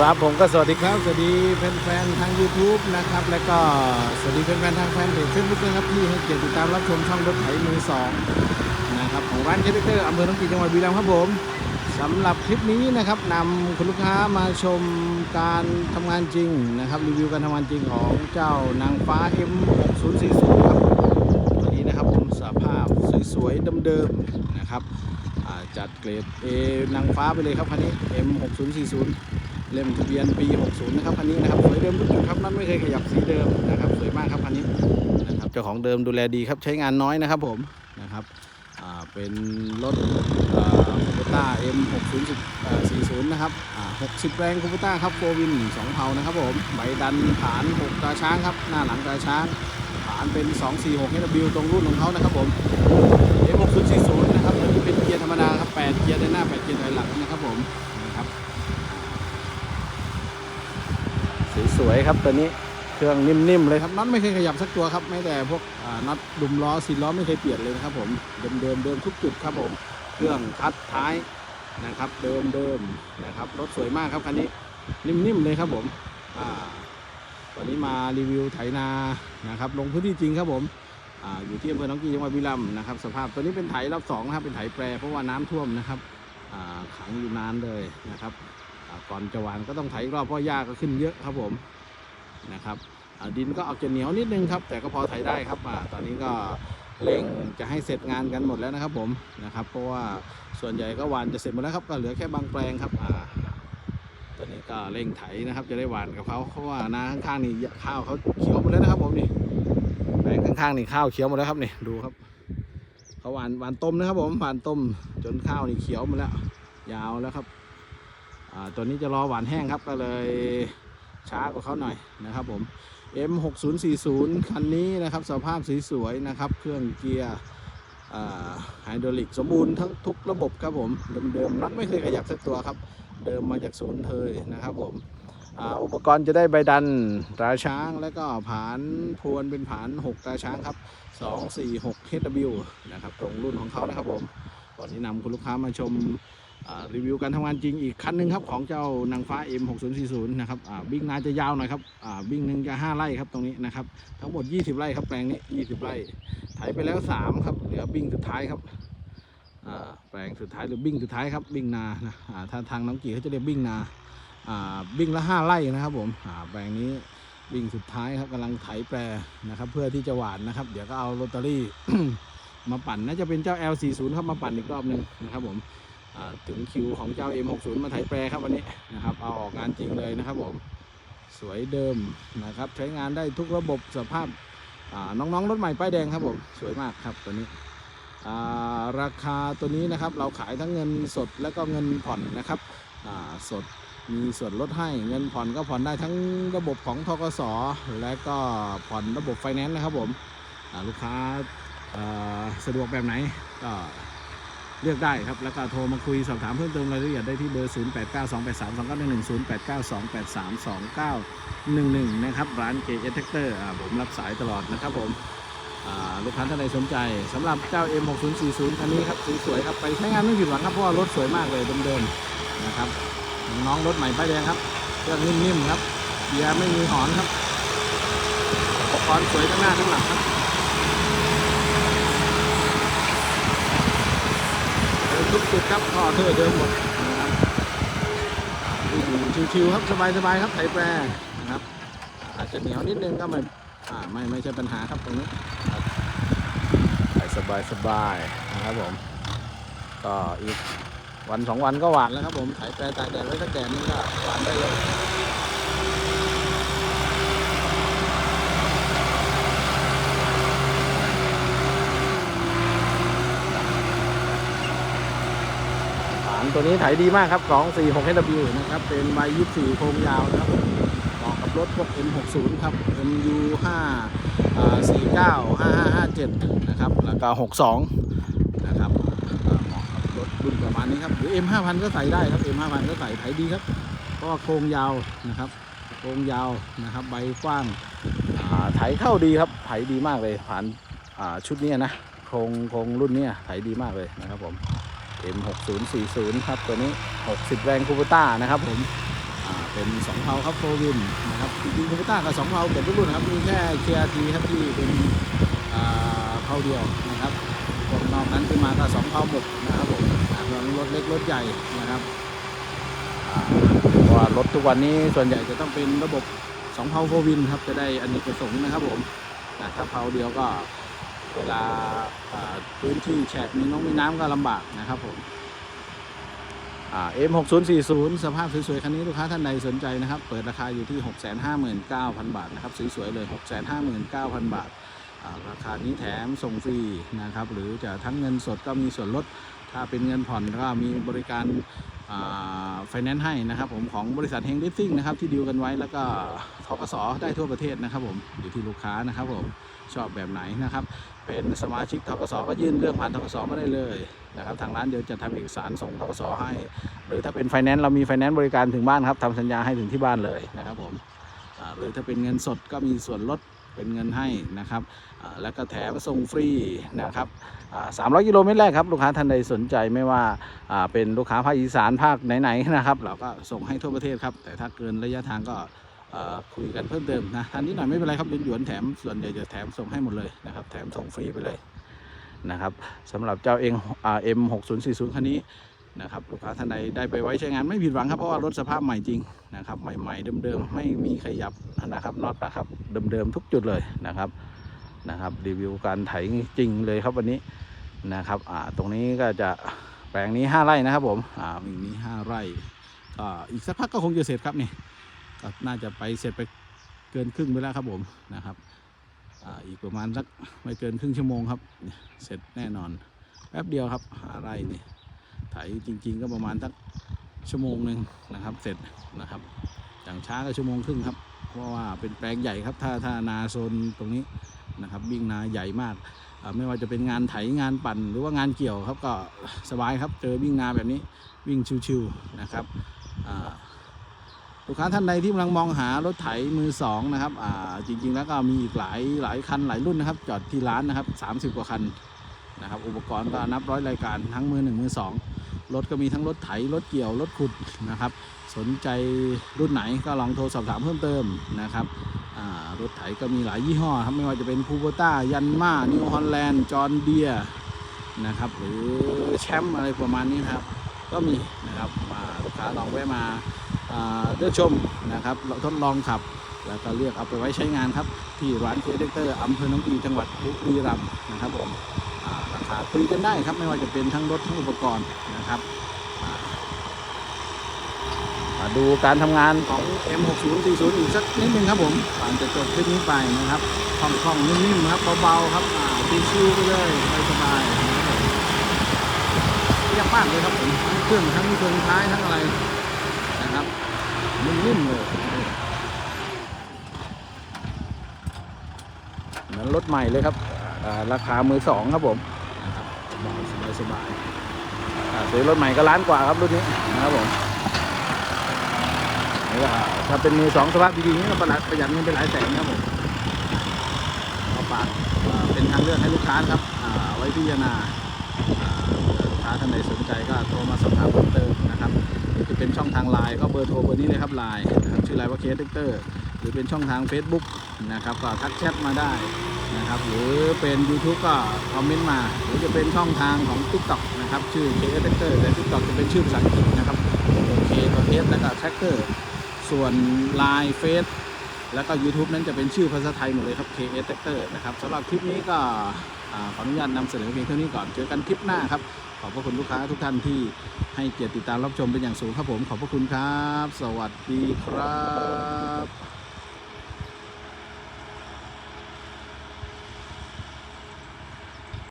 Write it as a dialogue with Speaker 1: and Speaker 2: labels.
Speaker 1: ครับผมก็สวัสดีครับ สวัสดีแฟนๆทาง YouTube นะครับ แล้วก็สวัสดีแฟนๆทางแฟนเพจเฟซบุ๊กนะครับที่ให้เกียรติติดตามรับชมช่องรถไถมือสองนะครับของร้านเคเตอร์อำเภอหนองกี่จังหวัดบุรีรัมย์ครับผมสำหรับคลิปนี้นะครับนำคุณลูกค้ามาชมการทำงานจริงนะครับรีวิวการทำงานจริงของเจ้านางฟ้า M6040 ครับตัวนี้นะครับผมสภาพสวยๆเดิมๆนะครับจัดเกรด A นางฟ้าไปเลยครับคันนี้ M6040 เล่มทะเบียนปี 60 นะครับคันนี้นะครับสวยเดิมทุกจุดครับนั่นไม่เคยขยับสีเดิมนะครับสวยมากครับคันนี้นะครับเจ้าของเดิมดูแลดีครับใช้งานน้อยนะครับผมนะครับเป็นรถคูปต้า M 60 40 นะครับ 60 แรงคูปต้าครับโฟวิน 2 เผานะครับผมใบดันฐาน 6 ตาช้างครับ หน้าหลังตาช้างฐานเป็น 246 HW ตรงรุ่นของเขานะครับผม M 6040 นะครับตัวนี้เป็นเกียร์ธรรมดาครับ 8 เกียร์ด้านหน้า 8 เกียร์ถอยหลังนะครับผมนะครับ สวยๆครับตัวนี้เครื่องนิ่มๆเลยครับน็อตไม่เคยขยับสักตัวครับไม่แต่พวกน็อตดุมล้อซีล้อไม่เคยเปลี่ยนเลยนะครับผมเดิมๆเดิมทุกจุดครับผมเครื่องคัดท้ายนะครับเดิมๆนะครับรถสวยมากครับคันนี้นิ่มๆเลยครับผมอ่าวันนี้มารีวิวไถนานะครับลงพื้นที่จริงครับผมออยู่ที่อำเภอหนองกีจังหวัดบุรีรัมย์นะครับสภาพตัวนี้เป็นไถรอบสองนะครับเป็นไถแปรเพราะว่าน้ำท่วมนะครับขังอยู่นานเลยนะครับ ก่อนจะหวานก็ต้องไถรอบเพราะหญ้าก็ขึ้นเยอะครับผมนะครับดินก็ออกจะเหนียวนิดนึงครับ แต่ก็พอไถได้ครับอตอนนี้ก็เร่งจะให้เสร็จงานกันหมดแล้วนะครับผมนะครับเพราะว่าส่วนใหญ่ก็หวานจะเสร็จหมดแล้วครับก็เหลือแค่บางแปลงครับอตอนนี้ก็เร่งไถนะครับ จะได้หวานกับเขาเพราะว่านาข้างๆนี่ข้าวเขาเขียวหมดแล้วนะครับผมนี่แปลงข้างๆนี่ข้าวเขียวหมดแล้วครับนี่ดูครับเขาหวานหวานต้มนะครับผมหวานต้มจนข้าวนี่เขียวหมดแล้ว ยาวแล้วครับ ตัวนี้จะรอหวานแห้งครับก็เลยช้ากว่าเขาหน่อยนะครับผม M6040 คันนี้นะครับสภาพสวยๆนะครับ เครื่องเกียร์ไฮดรอลิกสมบูรณ์ทั้งทุกระบบครับผม เดิมๆนัดไม่เคยขยับสักตัวครับ เดิมมาจากศูนย์เทยนะครับผมอุปกรณ์จะได้ใบดันตราช้างแล้วก็ผานพวนเป็นผาน 6 ตราช้างครับ 246 HW นะครับตรงรุ่นของเขานะครับผมก่อนที่นำคุณลูกค้ามาชม รีวิวการทำงานจริงอีกคันหนึ่งครับของเจ้านางฟ้า M6040 นะครับบิ้งนาจะยาวหน่อยครับบิ้งหนึ่งจะ 5 ไร่ครับตรงนี้นะครับทั้งหมด 20 ไร่ครับแปลงนี้ 20 ไร่ไถไปแล้ว 3 ครับเหลือบิ้งสุดท้ายครับแปลงสุดท้ายหรือบิ้งสุดท้ายครับบิ้งนานะอ่าทางทางน้องกี่เขาจะเรียกบิ้งนาบิ้งละ 5 ไร่นะครับผมแปลงนี้บิ้งสุดท้ายครับกำลังไถแปรนะครับเพื่อที่จะหวานนะครับ เดี๋ยวก็เอาโรตารี่มาปั่นน่าจะเป็นเจ้า L40 ครับมาปั่นอีกรอบหนึ่งนะครับผมอ่า ถึงคิวของเจ้า M60 มาไถแปรครับวันนี้นะครับเอาออกงานจริงเลยนะครับผมสวยเดิมนะครับใช้งานได้ทุกระบบสภาพอ่าน้องๆรถใหม่ป้ายแดงครับผมสวยมากครับตัวนี้ราคาตัวนี้นะครับเราขายทั้งเงินสดแล้วก็เงินผ่อนนะครับสดมีส่วนลดให้เงินผ่อนก็ผ่อนได้ทั้งระบบของทกสและก็ผ่อนระบบไฟแนนซ์นะครับผมลูกค้าอ่าสะดวกแบบไหนก็ เลือกได้ครับ แล้วก็โทรมาคุยสอบถามเพิ่มเติมรายละเอียดได้ที่เบอร์ 0 8 9 2 8 3 2 9 1 1 0 8 9 2 8 3 2 9 1 1 นะครับ ร้าน KS Tractor อ่าผมรับสายตลอดนะครับผมลูกค้าท่านใดสนใจสำหรับเจ้า M6040 คันนี้ครับสวยๆครับไปใช้งานไม่ผิดหวังครับเพราะว่ารถสวยมากเลยเดิมๆนะครับน้องรถใหม่ป้ายแดงครับเครื่องนิ่มๆครับเกียร์ไม่มีหอนครับอุปกรณ์สวยทั้งหน้าทั้งหลังครับ เดิน ทุกจุดครับท่อเธอเดิมหมดนะครับชิวๆครับสบายๆครับไถแปรนะครับ อาจจะเหนียวนิดนึงก็ไม่ไม่ไม่ใช่ปัญหาครับตรงนี้ครับไปสบายๆนะครับผมก็อีกวันสองวันก็หวานแล้วครับผมไถแปรตากแดดไว้สักแดดนี่ก็หวานได้เลย ตัวนี้ไถดีมากครับ 2 4 6 HW นะครับ เป็นใบ24 โครงยาวนะครับเหมาะกับรถพวก M60 ครับ MU 5 49 5557 นะครับ แล้วก็ 62 นะครับเหมาะกับรถรุ่นประมาณนี้ครับ หรือ M5000 ก็ใส่ได้ครับ M5000 ก็ใส่ไถดีครับ เพราะว่าโครงยาวนะครับ โครงยาวนะครับ ใบกว้างอ่าไถเข้าดีครับไถดีมากเลย ผ่านชุดนี้นะ โครงโครงรุ่นนี้ไถดีมากเลยนะครับผม M6040 ครับตัวนี้ 60 แรงคูปต้านะครับผมเป็นสองเพาครับโฟวินนะครับจริงๆโตโยต้ากับสองเพาเกือบทุกรุ่นนะครับมีแค่เคียทีครับที่เป็นเพาเดียวนะครับพวกนอกนั้นขึ้นมาก็สองเพาหมดนะครับผมรถเล็กรถใหญ่นะครับเพราะว่ารถทุกวันนี้ส่วนใหญ่จะต้องเป็นระบบสองเพาโฟวินครับจะได้อันนี้ประสงค์นะครับผมอ่ถ้าเพาเดียวก็ เวลาพื้นที่แฉกมีน้องมีน้ำก็ลำบากนะครับผมอ่า M6040 สภาพสวยๆคันนี้ลูกค้าท่านใดสนใจนะครับ เปิดราคาอยู่ที่ 659,000 บาทนะครับสวยๆเลย 659,000 บาทอ่าราคานี้แถมส่งฟรีนะครับ หรือจะทั้งเงินสดก็มีส่วนลด ถ้าเป็นเงินผ่อนก็มีบริการ ไฟแนนซ์ให้นะครับผมของบริษัทเฮงดิฟซิ่งนะครับที่ดีลกันไว้แล้วก็ทกสได้ทั่วประเทศนะครับผมอยู่ที่ลูกค้านะครับผมชอบแบบไหนนะครับ เป็นสมาชิกทกสก็ยื่นเรื่องผ่านทกสมาได้เลยนะครับทางร้านเดี๋ยวจะทำเอกสารส่งทกสให้ หรือถ้าเป็นไฟแนนซ์เรามีไฟแนนซ์บริการถึงบ้านครับทำสัญญาให้ถึงที่บ้านเลยนะครับผมหรือถ้าเป็นเงินสดก็มีส่วนลด เป็นเงินให้นะครับแล้วก็แถมส่งฟรีนะครับสามร้อยกิโลเมตรแรกครับลูกค้าท่านใดสนใจไม่ว่าเป็นลูกค้าภาคอีสานภาคไหนๆนะครับ เราก็ส่งให้ทั่วประเทศครับ แต่ถ้าเกินระยะทางก็คุยกันเพิ่มเติมนะทันนิดหน่อยไม่เป็นไรครับหยวนๆแถมส่วนใหญ่จะแถมส่งให้หมดเลยนะครับแถมส่งฟรีไปเลยนะครับสำหรับเจ้าเองเอ็มหกศูนย์สี่ศูนย์คันนี้ นะครับลูกค้าท่านใดได้ไปไว้ใช้งานไม่ผิดหวังครับเพราะว่ารถสภาพใหม่จริงนะครับใหม่ๆเดิมๆไม่มีขยับนะครับน็อตนะครับเดิมๆทุกจุดเลยนะครับนะครับ รีวิวการไถจริงเลยครับวันนี้นะครับอ่าตรงนี้ก็จะแปลงนี้ 5 ไร่นะครับผมอ่าอีกนี้ 5 ไร่ก็อีกสักพักก็คงจะเสร็จครับนี่ก็น่าจะไปเสร็จไปเกินครึ่งไปแล้วครับผมนะครับอ่าอีกประมาณสักไม่เกินครึ่งชั่วโมงครับ เสร็จแน่นอนแป๊บเดียวครับหาไร่นี่ ไถจริง ๆ ก็ประมาณสักชั่วโมงหนึ่งนะครับ เสร็จนะครับ อย่างช้าก็ชั่วโมงครึ่งครับ เพราะว่าเป็นแปลงใหญ่ครับ ถ้าถ้านาโซนตรงนี้นะครับวิ่งนาใหญ่มาก ไม่ว่าจะเป็นงานไถงานปั่นหรือว่างานเกี่ยวครับก็สบายครับ เจอวิ่งนาแบบนี้วิ่งชิวๆนะครับลูกค้าท่านใดที่กำลังมองหารถไถมือสองนะครับจริง ๆ แล้วก็มีอีกหลายหลายคันหลายรุ่นนะครับ จอดที่ร้านนะครับ 30 กว่าคันนะครับ อุปกรณ์ก็นับร้อยรายการทั้งมือหนึ่งมือสอง รถก็มีทั้งรถไถรถเกี่ยวรถขุดนะครับ สนใจรุ่นไหนก็ลองโทรสอบถามเพิ่มเติมนะครับรถไถก็มีหลายยี่ห้อครับไม่ว่าจะเป็นคูโบต้ายันมานิวฮอลแลนด์จอร์เดียนะครับหรือแชมป์อะไรประมาณนี้ครับ ก็มีนะครับมาลูกค้าลองแวะมาเลือกชมนะครับทดลองขับ แล้วก็เลือกเอาไปไว้ใช้งานครับ ที่ร้านเคเดเตอร์อำเภอหน้องอีจังหวัดบุรีรัมย์นะครับผม คุยกันได้ครับไม่ว่าจะเป็นทั้งรถทั้งอุปกรณ์นะครับมาดูการทำงานของ M6040 อีกสักนิดนึงครับผมก่อนจะจบคลิปนี้ไปนะครับคล่องๆนิ่มๆครับเบาๆครับอ่าชิวๆไปเลยสบายๆนะครับผมเรียบมากเลยครับผมทั้งเครื่องทั้งเครื่องท้ายทั้งอะไรนะครับนิ่มๆเลยเหมือนรถใหม่เลยครับราคามือสองครับผม สบายซื้อรถใหม่ก็ล้านกว่าครับรุ่นนี้นะครับผมนี่ก็ถ้าเป็นมือสองสภาพดีๆนี่ก็ประหยัดประหยัดเงินไปหลายแสนครับผมเอาฝากเป็นทางเลือกให้ลูกค้าครับไว้พิจารณาอ่าลูกค้าท่านใดสนใจก็โทรมาสอบถามเพิ่มเติมนะครับจะเป็นช่องทางไลน์ก็เบอร์โทรเบอร์นี้เลยครับไลน์นะครับชื่อไลน์ว่าเคสเตอร์หรือเป็นช่องทาง Facebook นะครับก็ทักแชทมาได้ นะครับ หรือเป็น YouTube ก็คอมเมนต์มา หรือจะเป็นช่องทางของ TikTok นะครับ ชื่อ k s t r a c t o r แต่ TikTok จะเป็นชื่อภาษาอังกฤษนะครับโอเคตัว S แล้วก็ Tracker ส่วน Line Face แล้วก็ YouTube นั้นจะเป็นชื่อภาษาไทยหมดเลยครับ k s t r a c t o r นะครับสำหรับคลิปนี้ก็ขออนุญาตนำเสนอเพียงเท่านี้ก่อนเจอกันคลิปหน้าครับ ขอบพระคุณลูกค้าทุกท่านที่ให้เกียรติติดตามรับชมเป็นอย่างสูงครับผม ขอบพระคุณครับ สวัสดีครับ